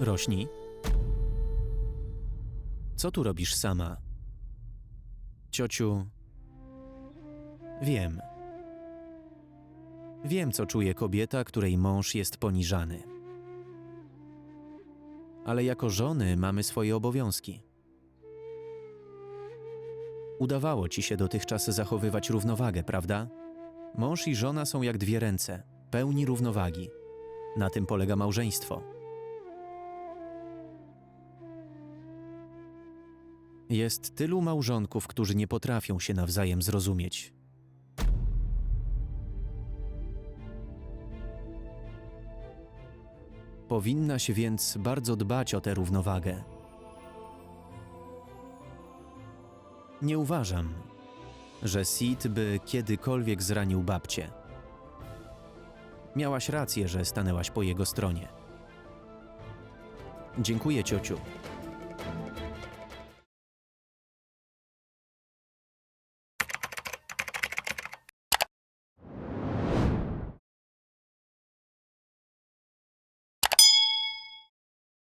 Rośni? Co tu robisz sama? Ciociu, wiem. Wiem, co czuje kobieta, której mąż jest poniżany. Ale jako żony mamy swoje obowiązki. Udawało ci się dotychczas zachowywać równowagę, prawda? Mąż i żona są jak dwie ręce, pełni równowagi. Na tym polega małżeństwo. Jest tylu małżonków, którzy nie potrafią się nawzajem zrozumieć. Powinnaś więc bardzo dbać o tę równowagę. Nie uważam, że Sid by kiedykolwiek zranił babcię. Miałaś rację, że stanęłaś po jego stronie. Dziękuję, ciociu.